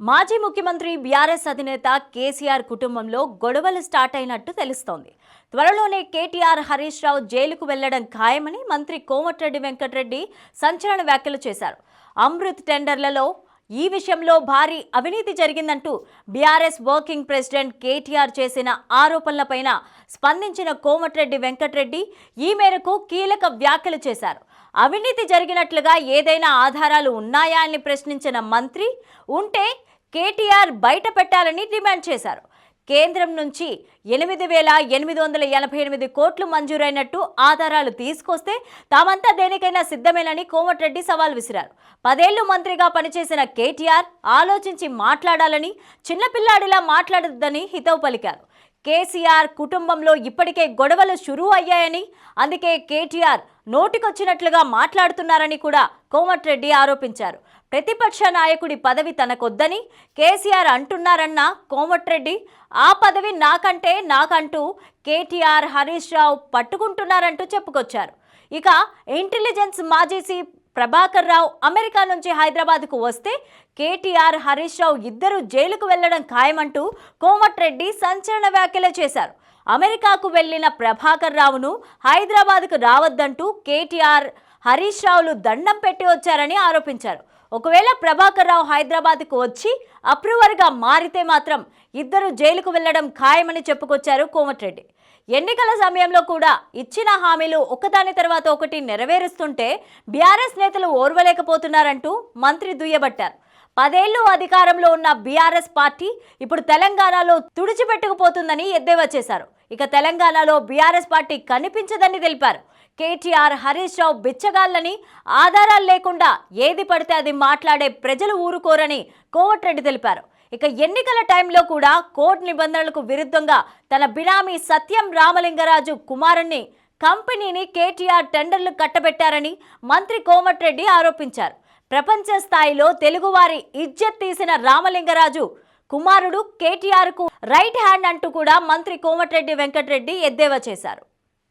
మాజీ ముఖ్యమంత్రి బీఆర్ఎస్ అధినేత కేసీఆర్ కుటుంబంలో గొడవలు స్టార్ట్ అయినట్టు తెలుస్తోంది. త్వరలోనే కేటీఆర్ హరీష్ రావు జైలుకు వెళ్ళడం ఖాయమని మంత్రి కోమటిరెడ్డి వెంకటరెడ్డి సంచలన వ్యాఖ్యలు చేశారు. అమృత్ టెండర్లలో ఈ విషయంలో భారీ అవినీతి జరిగిందంటూ బీఆర్ఎస్ వర్కింగ్ ప్రెసిడెంట్ కేటీఆర్ చేసిన ఆరోపణలపైన స్పందించిన కోమటిరెడ్డి వెంకటరెడ్డి ఈ మేరకు కీలక వ్యాఖ్యలు చేశారు. అవినీతి జరిగినట్లుగా ఏదైనా ఆధారాలు ఉన్నాయా అని ప్రశ్నించిన మంత్రి ఉంటే కేటీఆర్ బయట పెట్టాలని డిమాండ్ చేశారు. కేంద్రం నుంచి ఎనిమిది వేల ఎనిమిది వందల ఎనభై ఎనిమిది కోట్లు మంజూరైనట్టు ఆధారాలు తీసుకొస్తే తామంతా దేనికైనా సిద్ధమేనని కోమటిరెడ్డి సవాల్ విసిరారు. పదేళ్ళు మంత్రిగా పనిచేసిన కేటీఆర్ ఆలోచించి మాట్లాడాలని చిన్నపిల్లాడిలా మాట్లాడొద్దని హితవు పలికారు. కేసీఆర్ కుటుంబంలో ఇప్పటికే గొడవలు షురూ అయ్యాయని అందుకే కేటీఆర్ నోటికొచ్చినట్లుగా మాట్లాడుతున్నారని కూడా కోమటిరెడ్డి ఆరోపించారు. ప్రతిపక్ష నాయకుడి పదవి తనకొద్దని కేసీఆర్ అంటున్నారన్న కోమటిరెడ్డి ఆ పదవి నాకంటే నాకంటూ కేటీఆర్ హరీష్ రావు పట్టుకుంటున్నారంటూ చెప్పుకొచ్చారు. ఇక ఇంటెలిజెన్స్ మాజీ ప్రభాకర్ రావు అమెరికా నుంచి హైదరాబాద్కు వస్తే కేటీఆర్ హరీష్ రావు ఇద్దరు జైలుకు వెళ్ళడం ఖాయమంటూ కోమటిరెడ్డి సంచలన వ్యాఖ్యలు చేశారు. అమెరికాకు వెళ్ళిన ప్రభాకర్ రావును హైదరాబాద్కు రావద్దంటూ కేటీఆర్ హరీష్ రావులు దండం పెట్టి వచ్చారని ఆరోపించారు. ఒకవేళ ప్రభాకర్ రావు హైదరాబాద్కు వచ్చి అప్రూవర్గా మారితే మాత్రం ఇద్దరు జైలుకు వెళ్ళడం ఖాయమని చెప్పుకొచ్చారు కోమటిరెడ్డి. ఎన్నికల సమయంలో కూడా ఇచ్చిన హామీలు ఒకదాని తర్వాత ఒకటి నెరవేరుస్తుంటే బీఆర్ఎస్ నేతలు ఓర్వలేకపోతున్నారంటూ మంత్రి దుయ్యబట్టారు. పదేళ్ళు అధికారంలో ఉన్న బీఆర్ఎస్ పార్టీ ఇప్పుడు తెలంగాణలో తుడిచిపెట్టుకుపోతుందని ఎద్దేవా చేశారు. ఇక తెలంగాణలో బీఆర్ఎస్ పార్టీ కనిపించదని తెలిపారు. కేటీఆర్ హరీష్ రావు బిచ్చగాళ్ళని ఆధారాలు లేకుండా ఏది పడితే అది మాట్లాడే ప్రజలు ఊరుకోరని కోమటిరెడ్డి తెలిపారు. ఇక ఎన్నికల టైంలో కూడా కోర్టు నిబంధనలకు విరుద్ధంగా తన బినామీ సత్యం రామలింగరాజు కుమారుణ్ణి కంపెనీని కేటీఆర్ టెండర్లు కట్టబెట్టారని మంత్రి కోమటిరెడ్డి ఆరోపించారు. ప్రపంచ స్థాయిలో తెలుగువారి ఇజ్జత్ తీసిన రామలింగరాజు కుమారుడు కేటీఆర్కు రైట్ హ్యాండ్ అంటూ కూడా మంత్రి కోమటిరెడ్డి వెంకటరెడ్డి ఎద్దేవా చేశారు.